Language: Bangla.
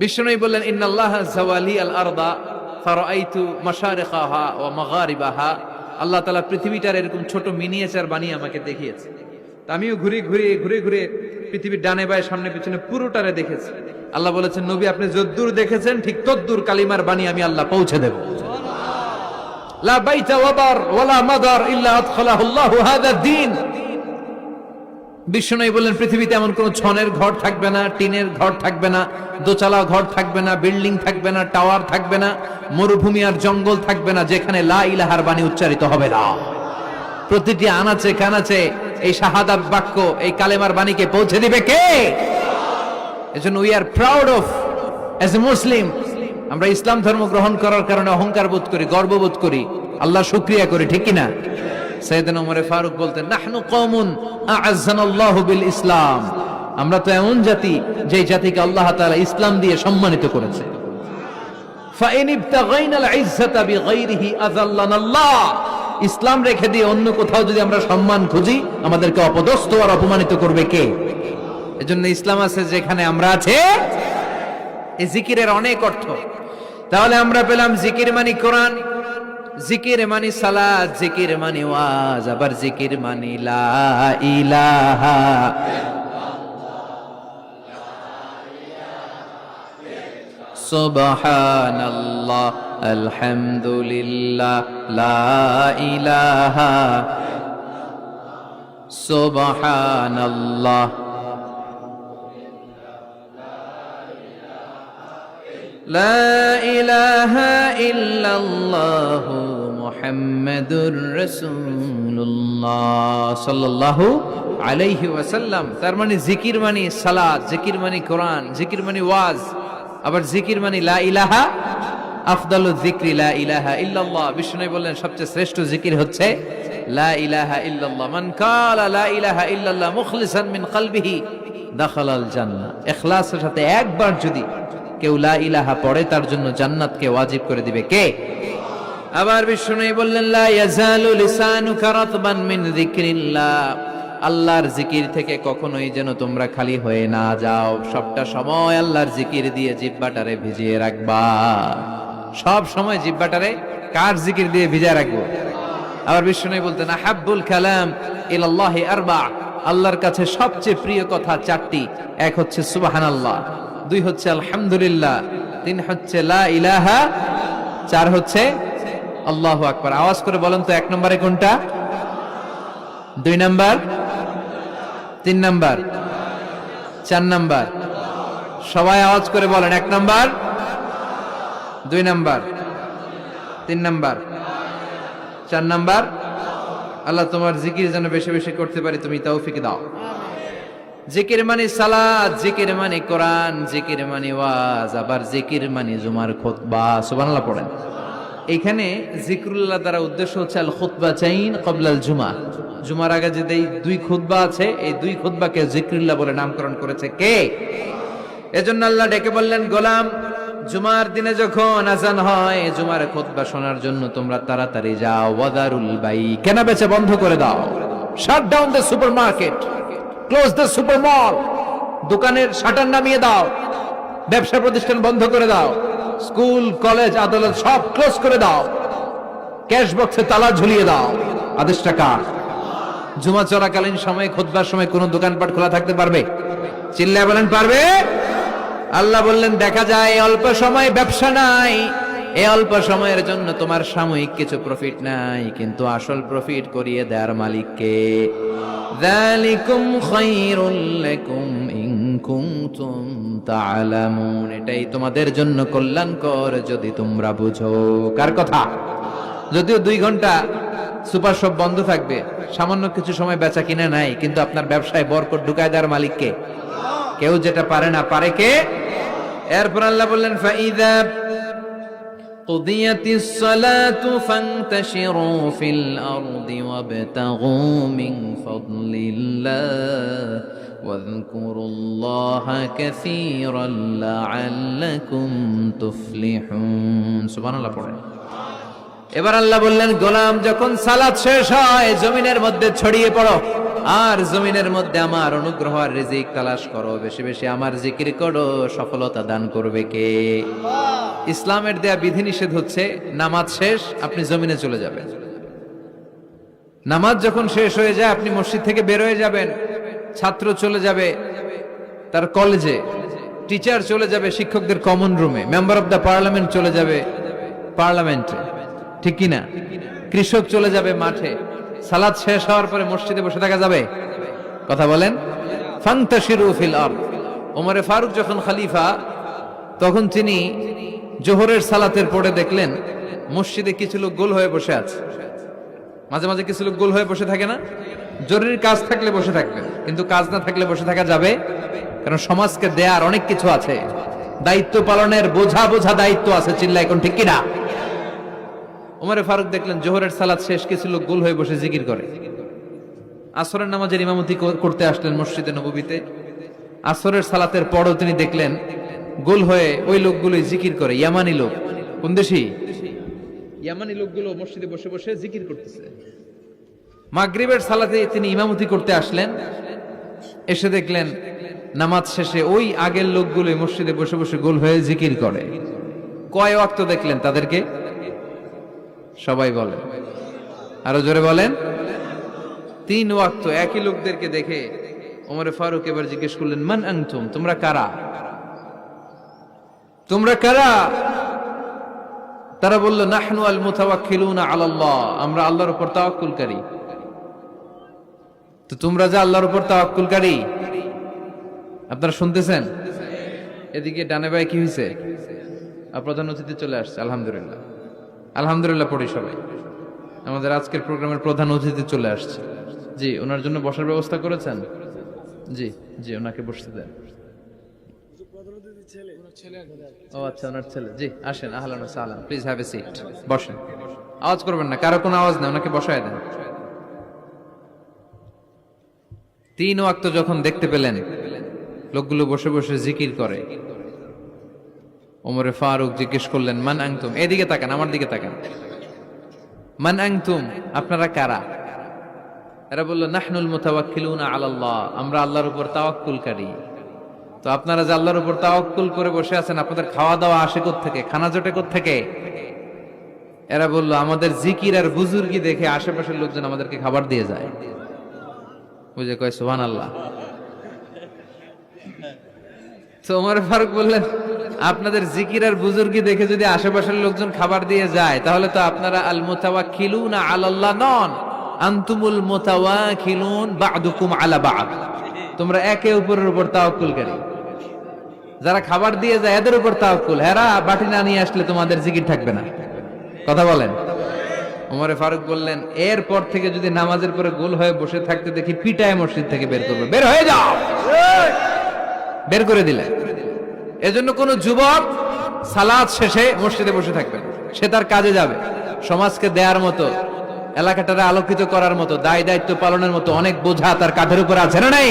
বিষ্ণুই বললেন, ইন্নাল্লাহ জাওয়ালি আল আরদা ফারাইতু মাশারিকাহা ওয়া মাগারিবাহা। আল্লাহ তাআলা পৃথিবীটার এরকম ছোট মিনিয়েচার বানিয়ে আমাকে দেখিয়েছে। আমিও ঘুরে ঘুরে ঘুরে ঘুরে পৃথিবীর ডানে বায়ে সামনে পিছনে পুরোটারে দেখেছি। আল্লাহ বলেছেন, নবী, আপনি যদ্দূর দেখেছেন, ঠিক তদ্দূর কালিমার বাণী আমি আল্লাহ পৌঁছে দেব। লা বাইতা ওয়াবার ওয়ালা মাদার ইল্লা আদখালাহু আল্লাহু হাদা দ্বীন। বিষ্ণু বললেন, পৃথিবীতে এমন কোন ছনের ঘর থাকবে না, টিনের ঘর থাকবে না দোচালা ঘর থাকবে না, বিল্ডিং থাকবে না, টাওয়ার থাকবে না, মরুভূমি আর জঙ্গল থাকবে না, যেখানে লা ইলাহার বাণী উচ্চারিত হবে না। প্রতিটি আনাচে কানাচে এই শাহাদাত বাক্য, এই কালেমার বাণীকে পৌঁছে দিবে কে? এজন্য we are proud of as a Muslim আমরা ইসলাম ধর্ম গ্রহণ করার কারণে অহংকার বোধ করি, গর্ববোধ করি, আল্লাহ শুক্রিয়া করি, ঠিক কিনা? সৈয়দিন ওমরে ফারুক বলতেন, নাহনু আ'আজ্জানাল্লাহু বিল ইসলাম। আমরা তো এমন জাতি যে জাতিকে আল্লাহ ইসলাম দিয়ে সম্মানিত করেছে। ইসলাম রেখে দিয়ে অন্য কোথাও যদি আমরা সম্মান খুঁজি, আমাদেরকে অপদস্থ আর অপমানিত করবে কে? এজন্য ইসলাম আছে যেখানে আমরা আছে। জিকিরের অনেক অর্থ। তাহলে আমরা পেলাম জিকির মানি কোরআন। জিকির মানি সালাত, জিকির মানি ওয়াজ, আবার জিকির মানি লা ইলাহা সুবহানাল্লাহ, আলহামদুলিল্লাহ, লা ইলাহা সুবহানাল্লাহ। لا إله إلا الله محمد رسول الله صلى الله عليه وسلم তার মানে জিকির মানে সালাত জিকির মানে কোরআন জিকির মানে ওয়াজ আবার জিকির মানে লা ইলাহা আফদালু যিকরি লা ইলাহা ইল্লাল্লাহ বিষ্ণু বললেন সবচেয়ে শ্রেষ্ঠ জিকির হচ্ছে লা ইলাহা ইল্লাল্লাহ মান কালা লা ইলাহা ইল্লাল্লাহ মুখলিসান মিন কলবিহি দাখালাল জান্নাহ ইখলাসের সাথে একবার যদি কেউ লা ইলাহা পড়ে, তার জন্য জান্নাতকে ওয়াজিব করে দিবে কে? আবার বিষ্ণু বললেন, লা ইয়াজালু লিসানুকা রাতবান মিন যিকরিল্লাহ। আল্লাহর জিকির থেকে কখনোই যেন তোমরা খালি হয়ে না যাও। সবটা সময় আল্লাহর জিকির দিয়ে জিব্বাটারে ভিজিয়ে রাখবা। সব সময় জিব্বাটারে কার জিকির দিয়ে ভিজিয়ে রাখব? আবার বিষ্ণু বলতেন হাব্বুল কালাম ইলাল্লাহি আরবা। আল্লাহর কাছে সবচেয়ে প্রিয় কথা চারটি। এক হচ্ছে সুবহানাল্লাহ। দুই হচ্ছে আলহামদুলিল্লাহ, তিন হচ্ছে লা ইলাহা, চার হচ্ছে আল্লাহু আকবার। আওয়াজ করে বলেন তো এক নম্বরে কোনটা? দুই নাম্বার, তিন নাম্বার, চার নাম্বার। সবাই আওয়াজ করে বলেন এক নাম্বার, দুই নাম্বার, তিন নাম্বার, চার নাম্বার। আল্লাহ তোমার জিকির যেন বেশি বেশি করতে পারি, তুমি তৌফিক দাও। জিকির মানে সালাদ, জিকির মানে কোরআন, জিকির মানে ওয়াজ, আবার জিকির মানে জুমার খুতবা, সুবহানাল্লাহ পড়েন। এখানে জিকরুল্লাহ দ্বারা উদ্দেশ্য হচ্ছে আল খুতবা চাইন কবলাল জুমা। জুমার আগে যে দুই খুতবা আছে, এই দুই খুতবাকে জিকরুল্লাহ বলে নামকরণ করেছে কে? এজন্য আল্লাহ ডেকে বললেন, গোলাম, জুমার দিনে যখন আজান হয়, জুমার খুতবা শোনার জন্য তোমরা তাড়াতাড়ি যাও। ওয়াদারুল বাই, কেনা বেচে বন্ধ করে দাও। Shut down the super market close the super mall দোকানের শাটার নামিয়ে দাও। ব্যবসা প্রতিষ্ঠান বন্ধ করে দাও। স্কুল, কলেজ, আদালত সব ক্লোজ করে দাও। ক্যাশ বক্সে তালা ঝুলিয়ে দাও। আদেশটা কার? জুমা চলাকালীন সময়, খুতবার সময় কোনো দোকানপাট খোলা থাকতে পারবে? চিল্লা বলেন, পারবে? আল্লাহ বললেন, দেখা যায় অল্প সময় ব্যবসা নাই। এই অল্প সময়ের জন্য তোমার সাময়িক কিছু প্রফিট নাই। কিন্তু আসল প্রফিট করিয়ে দেওয়ার মালিককে। যালিকুম খায়রুল লাকুম ইন কুনতুম তা'লামুন এটাই তোমাদের জন্য কল্যাণকর যদি তোমরা বুঝো। কার কথা? যদিও দুই ঘণ্টা সুপার শপ বন্ধ থাকবে, সামান্য কিছু সময় বেচা কিনা নাই, কিন্তু আপনার ব্যবসায় বরকত ঢুকায় দেওয়ার মালিককে। কেউ যেটা পারে না, পারে কে? এরপর আল্লাহ বললেন ফাইদা قضيت الصلاة فانتشروا في الأرض وابتغوا من فضل الله واذكروا الله كثيرا لعلكم تفلحون سبحان الله পড়েন এবার আল্লাহ বললেন গোলাম যখন সালাত শেষ হয় জমিনের মধ্যে ছড়িয়ে পড়ো আর জমিনের মধ্যে আমার অনুগ্রহ আর রিজিক তালাশ করো। বেশি বেশি আমার জিকির করো, সফলতা দান করবে কে? ইসলামের দেয়া বিধিনিষেধ হচ্ছে, নামাজ শেষ, আপনি জমিনে চলে যাবেন। নামাজ যখন শেষ হয়ে যায়, আপনি মসজিদ থেকে বের হয়ে যাবেন, ছাত্র চলে যাবে, তার কলেজে। টিচার চলে যাবে, শিক্ষকদের কমন রুমে মেম্বার অফ দ্য পার্লামেন্ট চলে যাবে পার্লামেন্টে ঠিক কি না কৃষক চলে যাবে মাঠে। সালাদ শেষ হওয়ার পরে মসজিদে বসে থাকা যাবে? কথা বলেন। ফাংতাশিরু ফিল ওমরে ফারুক যখন খলিফা, তখন তিনি জোহরের সালাতের পরে দেখলেন মসজিদে কিছু লোক গোল হয়ে বসে আছে। মাঝে মাঝে কিছু লোক গোল হয়ে বসে থাকে না? জরুরি কাজ থাকলে বসে থাকবে। কিন্তু কাজ না থাকলে বসে থাকা যাবে? কারণ সমাজকে দেয়ার অনেক কিছু আছে। দায়িত্ব পালনের বোঝা বোঝা দায়িত্ব আছে। চিল্লা এখন ঠিক কিনা? উমরে ফারুক দেখলেন জোহরের সালাত শেষ, কিছু লোক গোল হয়ে বসে জিকির করে। আসরের নামাজের ইমামতি করতে আসলেন মসজিদে নবীতে আসরের সালাতের পরও তিনি দেখলেন গোল হয়ে ওই লোকগুলোই জিকির করে, ইয়ামানি লোক। কোন দেশি? ইয়ামানি লোকগুলো মসজিদে বসে বসে জিকির করতেছে। মাগরিবের সালাতে তিনি ইমামতি করতে আসলেন। এসে দেখলেন নামাজ শেষে ওই আগের লোকগুলো মসজিদে বসে বসে গোল হয়ে জিকির করে। কয় ওয়াক্ত দেখলেন তাদেরকে? সবাই বলেন আরও জোরে বলেন। তিন ওয়াক্ত একই লোকদেরকে দেখে ওমরে ফারুক এবার জিজ্ঞেস করলেন, মান আংতুম তোমরা কারা? তোমরা কারা? তারা বলল, নাহনু আল মুতাওয়াক্কিলুনা আলাল্লাহ, আমরা আল্লাহর উপর তাওয়াক্কুলকারী। তো তোমরা যে আল্লাহর উপর তাওয়াক্কুলকারী? আপনারা শুনতেছেন? এদিকে ডানে বাই কি হয়েছে আর প্রধান অতিথি চলে আসছে, আলহামদুলিল্লাহ। আলহামদুলিল্লাহ পড়ি সবাই। আমাদের আজকের প্রোগ্রামের প্রধান অতিথি চলে আসছে। জি, ওনার জন্য বসার ব্যবস্থা করেছেন? জি জি, ওনাকে বসতে দেন। ও আচ্ছা ওনার ছেলে। জি, আসেন, আহলান সালাম প্লিজ হ্যাভ এ সিট বসেন। আওয়াজ করবেন না, কারও কোনো আওয়াজ নেই, ওনাকে বসায় দেন। তিন ওয়াক্ত যখন দেখতে পেলেন, লোকগুলো বসে বসে জিকির করে। ওমরে ফারুক জিজ্ঞেস করলেন, মান আংতুম এদিকে তাকান, আমার দিকে তাকান। মান আংতুম আপনারা কারা? এরা বলল, নাহনুল মুতাওয়াক্কিলুনা আলাল্লাহ, আমরা আল্লাহর উপর তাওয়াক্কুলকারী। তো আপনারা যে আল্লাহর উপর তাওয়াক্কুল করে বসে আছেন, আপনাদের খাওয়া দাওয়া আসে থেকে খানা জোটে থেকে এরা বলল, আমাদের জিকির আর বুজুর্গি দেখে আশেপাশের লোকজন আমাদেরকে খাবার দিয়ে যায়। বুঝে কয় সুহান আল্লাহ তো ওমর ফারুক বললেন আপনাদের জিকির আর বুজুর্গি দেখে যদি আশেপাশের লোকজন খাবার দিয়ে যায়, তাহলে তো আপনারা আল মুতাওয়াক্কিলুন আলাল্লাহ নন। আন্তুমুল আনতুমুল মুতাওয়াক্কিলুন বা'দুকুম আলা বা'দ। তোমরা একে অপরের উপর তাওয়াক্কুলকারী যারা খাবার দিয়ে যায়, এদের উপর তাওকুল হেরা, বাটি না নিয়ে আসলে তোমাদের জিকির থাকবে না। কথা বলেন। ওমরে ফারুক বললেন, এরপর থেকে যদি নামাজের পরে গোল হয়ে বসে থাকতে দেখি পিটায় মসজিদ থেকে বের করবে। বের হয়ে যাও! বের করে দিলে এজন্য কোন যুবক সালাদ শেষে মসজিদে বসে থাকবে সে তার কাজে যাবে। সমাজকে দেয়ার মতো, এলাকাটারে আলোকিত করার মতো, দায় দায়িত্ব পালনের মতো অনেক বোঝা তার কাঁধের উপর আছে না নাই?